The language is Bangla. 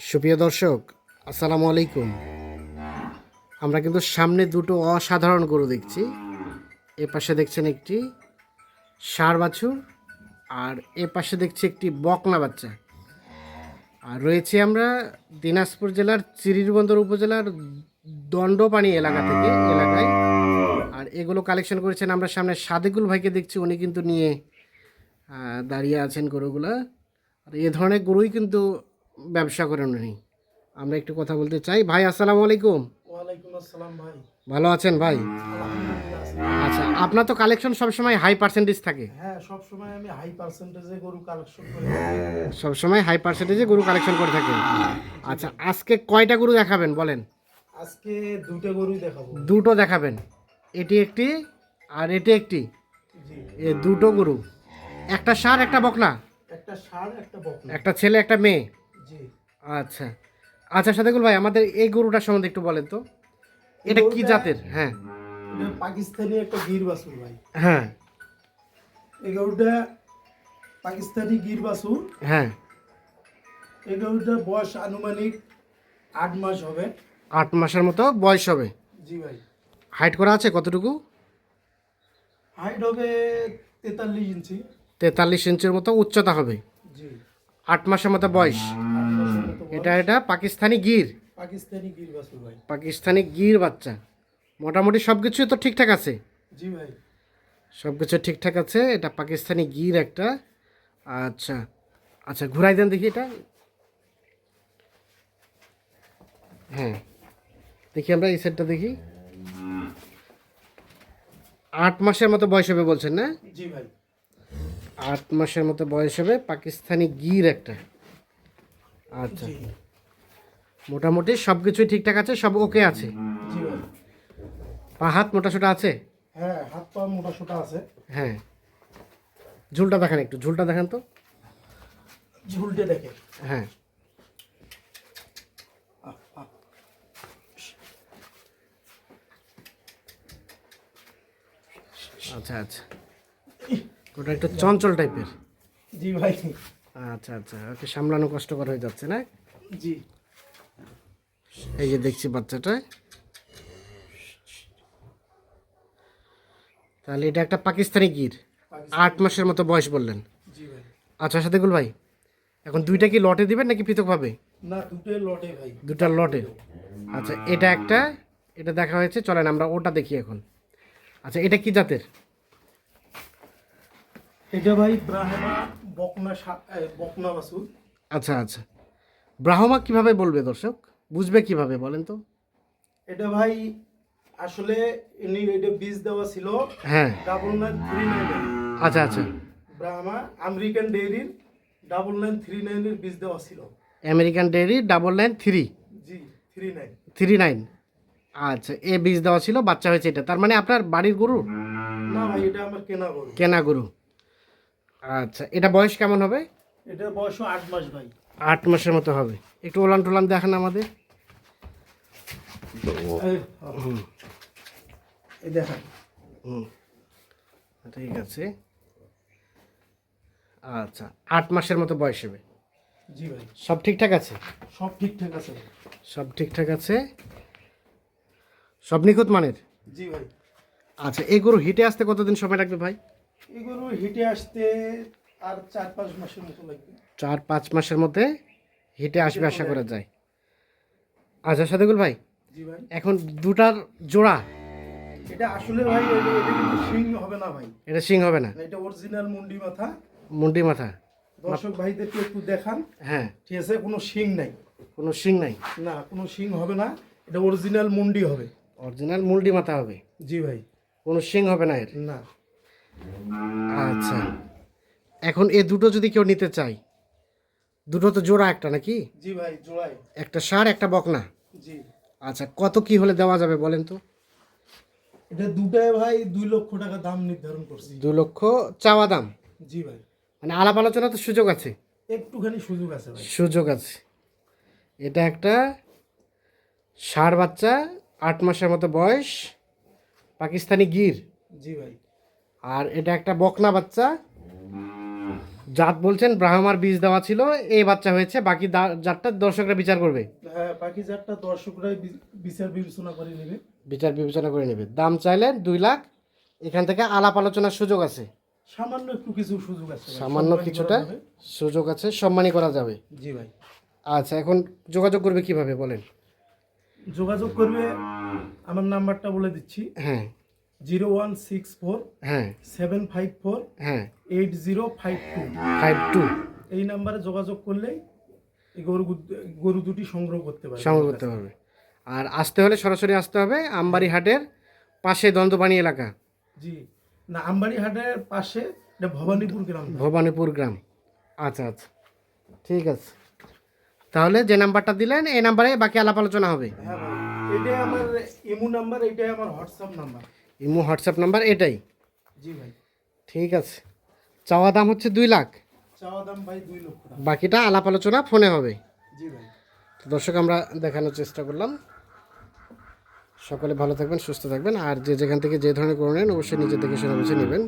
সুপ্রিয় দর্শক, আসসালামু আলাইকুম। আমরা কিন্তু সামনে দুটো অসাধারণ গরু দেখছি। এ পাশে দেখছেন একটি ষাঁড় বাছুর আর এ পাশে দেখছি একটি বকনা বাচ্চা। আর রয়েছে আমরা দিনাজপুর জেলার চিরিরবন্দর উপজেলার দণ্ডপানি এলাকা থেকে এলাকায়। আর এগুলো কালেকশন করেছেন আমরা সামনে সাদেকুল ভাইকে দেখছি। উনি কিন্তু নিয়ে দাঁড়িয়ে আছেন গরুগুলা। আর এ ধরনের গরুই কিন্তু ব্যবসা করেন উনি। আমরা একটু কথা বলতে চাই। ভাই আসসালামু আলাইকুম। ওয়ালাইকুম আসসালাম ভাই। ভালো আছেন ভাই? আচ্ছা আপনার তো কালেকশন সবসময় হাই পার্সেন্টেজ থাকে। হ্যাঁ সব সময় আমি হাই পার্সেন্টেজে গরু কালেকশন করি সবসময় হাই পার্সেন্টেজে গরু কালেকশন করে থাকেন আচ্ছা আজকে কয়টা গরু দেখাবেন বলেন? আজকে দুটো গরুই দেখাবো। দুটো দেখাবেন। এটি একটি আর এটি একটি। এ দুটো গরু। একটা ষাঁড় একটা বকনা? একটা সার একটা বকনা। একটা ছেলে একটা মেয়ে? আচ্ছা। আচ্ছা সাদেকুল ভাই আমাদের এই গরুটার সম্বন্ধে একটু বলেন তো। এটা কি জাতের? হ্যাঁ। পাকিস্তানি একটা গির বাছুর ভাই। হ্যাঁ। এই গরুটা পাকিস্তানি গির বাছুর। হ্যাঁ। এই গরুটার বয়স আনুমানিক আট মাস হবে। আট মাসের মতো বয়স হবে। জি ভাই। হাইট করা আছে কতটুকু? হাইট হবে তেতাল্লিশ ইঞ্চি। তেতাল্লিশ ইঞ্চির মতো উচ্চতা হবে। জি। আট মাসের মতো বয়স আট মাসের মতো বয়স। এটা এটা পাকিস্তানি গির। পাকিস্তানি গির বাছুর ভাই। পাকিস্তানি গির বাচ্চা। মোটামুটি সব কিছুই তো ঠিকঠাক আছে? জি ভাই। সব কিছু ঠিকঠাক আছে? এটা পাকিস্তানি গির একটা। আচ্ছা। আচ্ছা ঘুরাই দেন দেখি এটা। হ্যাঁ। দেখি আমরা এই সেটটা দেখি। আট মাসের মতো বয়স হবে বলছেন না? জি ভাই। আট মাসের মতো বয়স হবে পাকিস্তানি গির একটা। আচ্ছা। মোটামুটি সব কিছুই ঠিকঠাক আছে সব ওকে আছে? পা হাত মোটাসোটা আছে? হ্যাঁ হাত পা মোটা সোটা আছে। হ্যাঁ। ঝুলটা দেখেন একটু ঝুলটা দেখেন তো। ঝুলটা দেখে হ্যাঁ। আচ্ছা আচ্ছা। ওটা একটু চঞ্চল টাইপের জি ভাই। আচ্ছা আচ্ছা ওকে সামলানো কষ্টকর হয়ে যাচ্ছে না? জি। এই যে দেখছি বাচ্চাটা। তাহলে এটা একটা পাকিস্তানি গির। আট মাসের মতো বয়স বললেন। আচ্ছা সাদেকুল ভাই এখন দুইটা কি লটে দিবেন নাকি পৃথকভাবে? না দুটোই লটে ভাই। দুটা লটে। আচ্ছা এটা একটা এটা দেখা হয়েছে চলেন আমরা ওটা দেখি এখন। আচ্ছা এটা কি জাতের? এটা ভাই ব্রাহ্মা বকনা বকনা বাসুর আচ্ছা আচ্ছা। ব্রাহ্মা কীভাবে বলবে দর্শক? বুঝবে কীভাবে বলেন তো? এটা ভাই আসলে ইনি এটা বীজ দেওয়া ছিল। হ্যাঁ। ডাবল নাইন থ্রি নাইন আচ্ছা আচ্ছা। Brahma American ডেইরির double nine three নাইনের বীজ দেওয়া ছিল। American dairy double nine three? G three nine. Three nine? আচ্ছা এ বীজ দেওয়া ছিল বাচ্চা হয়েছে এটা। তার মানে আপনার বাড়ির গরু? না ভাই এটা আমার কেনা গরু। কেনা গরু। আচ্ছা এটা বয়স কেমন হবে? এটা বয়স আট মাস ভাই। আট মাসের মতো হবে। একটু ওলান টোলান দেখান আমাদের। দেখেন। হুম। ঠিক আছে। আচ্ছা আট মাসের মতো বয়স হবে। জি ভাই। সব ঠিকঠাক আছে? সব ঠিকঠাক আছে। সব ঠিকঠাক আছে? সব নিখুঁত মানের? জি ভাই। আচ্ছা এই গরু হিটে আসতে কতদিন সময় লাগবে ভাই? এই গরু হিটে আসতে আর চার পাঁচ মাসের মতো লাগবে। চার পাঁচ মাসের মধ্যে হিটে আসবে আশা করা যায়। আচ্ছা সাদেকুল ভাই জি ভাই। এখন দুটার জোড়া। এটা আসলে ভাই এটা কিন্তু সিং হবে না ভাই। এটা সিং হবে না। এটা অরিজিনাল মুন্ডি মাথা। মুন্ডি মাথা। দর্শক ভাইদেরকে একটু দেখান। হ্যাঁ। ঠিক আছে কোনো শিং নাই। কোনো সিং নাই? না কোনো শিং হবে না। এটা অরিজিনাল মুন্ডি হবে। অরিজিনাল মুন্ডি মাথা হবে। জি ভাই। কোনো সিং হবে না এর? না। আচ্ছা। এখন এ দুটো যদি কেউ নিতে চায় দুটো তো জোড়া একটা নাকি? জি ভাই জোড়াই। একটা সার একটা বকনা? জি। আচ্ছা কত কি হলে দেওয়া যাবে বলেন তো? এটা দুটায় ভাই দুই লক্ষ টাকা দাম নির্ধারণ করছি। দু লক্ষ চাওয়া দাম? জি ভাই। মানে আলাপ আলোচনা তো সুযোগ আছে? একটুখানি সুযোগ আছে ভাই। সুযোগ আছে। এটা একটা ষাঁড় বাচ্চা আট মাসের মতো বয়স পাকিস্তানি গির। জি ভাই। আর এটা একটা বকনা বাচ্চা। জাত বলছেন ব্রাহ্মার বীজ দেওয়া ছিল এই বাচ্চা হয়েছে বাকি জাতটা দর্শকরা বিচার করবে। হ্যাঁ বাকি চারটা দর্শকরাই বিচার বিবেচনা করে নেবে। বিচার বিবেচনা করে নেবে। দাম চাইলেন দুই লাখ এখান থেকে আলাপ আলোচনার সুযোগ আছে। সামান্য একটু কিছু সুযোগ আছে সামান্য কিছুটা সুযোগ আছে সম্মানই করা যাবে। জি ভাই। আচ্ছা এখন যোগাযোগ করবে কীভাবে বলেন? যোগাযোগ করবে আমার নাম্বারটা বলে দিচ্ছি। হ্যাঁ। জিরো ওয়ান সিক্স ফোর হ্যাঁ। সেভেন ফাইভ ফোর হ্যাঁ। Eight zero five two. Five two. এই নাম্বারে যোগাযোগ করলেই এই গরু গরু দুটি সংগ্রহ করতে পারবে। সংগ্রহ করতে পারবে। আর আসতে হলে সরাসরি আসতে হবে আমবাড়ি হাটের পাশে দ্বন্দ্ববাণী এলাকা। জি। না আমবাড়ি হাটের পাশে এটা ভবানীপুর গ্রাম। ভবানীপুর গ্রাম। আচ্ছা আচ্ছা। ঠিক আছে। তাহলে যে নাম্বারটা দিলেন এই নাম্বারে বাকি আলাপ আলোচনা হবে। হ্যাঁ এটাই আমার ইমো নাম্বার এটাই আমার WhatsApp number. Imo WhatsApp number এটাই। জি ভাই। ঠিক আছে। চাওয়া দাম হচ্ছে দুই লাখ। চাওয়া দাম ভাই দুই লক্ষ বাকিটা আলাপ আলোচনা ফোনে হবে। জি ভাই। তো দর্শক আমরা দেখানোর চেষ্টা করলাম। সকলে ভালো থাকবেন সুস্থ থাকবেন। আর যে যেখান থেকে যে ধরনের করে নেন অবশ্যই নিজে থেকে সেটা বেছে নেবেন।